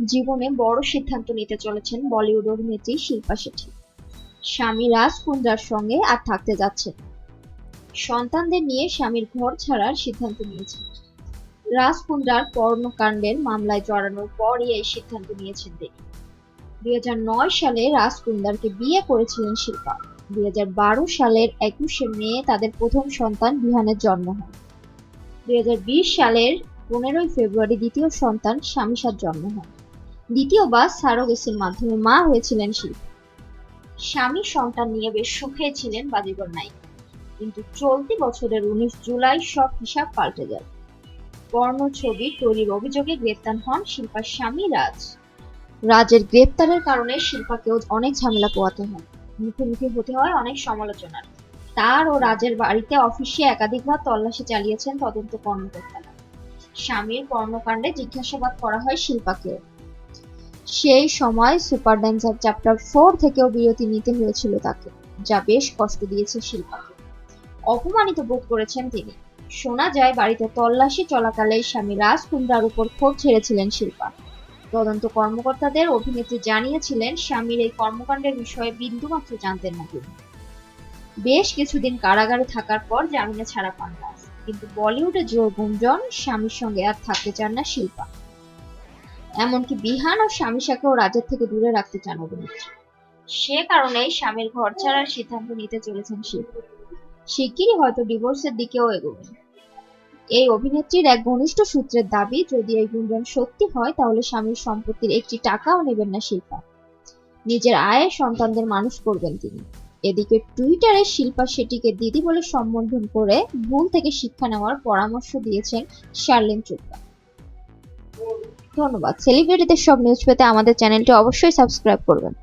জীবনে বড় সিদ্ধান্ত নিতে চলেছেন বলিউড অভিনেত্রী শিল্পা শেঠি। স্বামী রাজ কুন্দ্রার সঙ্গে আর থাকতে যাচ্ছেন। সন্তানদের নিয়ে স্বামীর ঘর ছাড়ার সিদ্ধান্ত নিয়েছেন। রাজ কুন্দ্রার কর্মকাণ্ডের মামলায় জড়ানোর পরই এই সিদ্ধান্ত নিয়েছেন তিনি। দুই হাজার নয় সালে রাজ কুন্দারকে বিয়ে করেছিলেন শিল্পা। দুই হাজার বারো সালের একুশে মে তাদের প্রথম সন্তান বিহানের জন্ম হয়। দুই হাজার বিশ সালের পনেরোই ফেব্রুয়ারি দ্বিতীয় সন্তান স্বামীসার জন্ম হয়। দ্বিতীয়বার সারোগেসির মাধ্যমে মা হয়েছিলেন শিল্পা স্বামী সন্তান নিয়ে বেশ সুখে ছিলেন বাজিগর নায়িকা কিন্তু চলতি বছরের উনিশ জুলাই সব হিসাব পাল্টে যায়। পর্ণ ছবি তৈরির অভিযোগে গ্রেপ্তার হন শিল্পার স্বামী রাজ। রাজের গ্রেপ্তারের কারণে শিল্পাকেও অনেক ঝামেলা পোয়াতে হয়। মুখোমুখি হতে হয় অনেক সমালোচনার। তার ও রাজের বাড়িতে অফিসে একাধিকবার তল্লাশি চালিয়েছেন তদন্ত কর্মকর্তারা। স্বামীর কর্মকাণ্ডে জিজ্ঞাসাবাদ করা হয় শিল্পাকেও। সেই সময় সুপার ড্যান্সার চ্যাপ্টার ফোর থেকেও বিরতি নিতে হয়েছিল তাকে, যা বেশ কষ্ট দিয়েছে শিল্পাকে। অপমানিত বোধ করেছেন তিনি। শোনা যায়, বাড়িতে তল্লাশি চলাকালে স্বামী রাজ কুন্দ্রার উপর ক্ষোভ ছেড়েছিলেন শিল্পা। তদন্ত কর্মকর্তাদের অভিনেত্রী জানিয়েছিলেন, স্বামীর এই কর্মকাণ্ডের বিষয়ে বিন্দুমাত্র জানতেন না তিনি। বেশ কিছুদিন কারাগারে থাকার পর জামিনে ছাড়া পান রাজ। কিন্তু বলিউডে জোর গুঞ্জন স্বামীর সঙ্গে আর থাকতে চান না শিল্পা। এমনকি বিহান ও স্বামী স্বামীসাকেও রাজের থেকে দূরে রাখতে চান অভিনেত্রী সে কারণেই স্বামীর ঘর ছাড়ার সিদ্ধান্ত নিতে চলেছেন শিল্পা শিগগিরই হয়তো ডিভোর্সের দিকেও এগোবেন। এই অভিনেত্রীর এক ঘনিষ্ঠ সূত্রের দাবি, যদি এই গুঞ্জন সত্যি হয়, তাহলে স্বামীর সম্পত্তির একটি টাকাও নেবেন না শিল্পা। নিজের আয়ে সন্তানদের মানুষ করবেন তিনি। এদিকে টুইটারে শিল্পা শেঠিকে দিদি বলে সম্বোধন করে ভুল থেকে শিক্ষা নেওয়ার পরামর্শ দিয়েছেন শার্লিন চোপড়া। ধন্যবাদ। সেলিব্রিটিদের সব নিউজ পেতে আমাদের চ্যানেলটি অবশ্যই সাবস্ক্রাইব করবেন।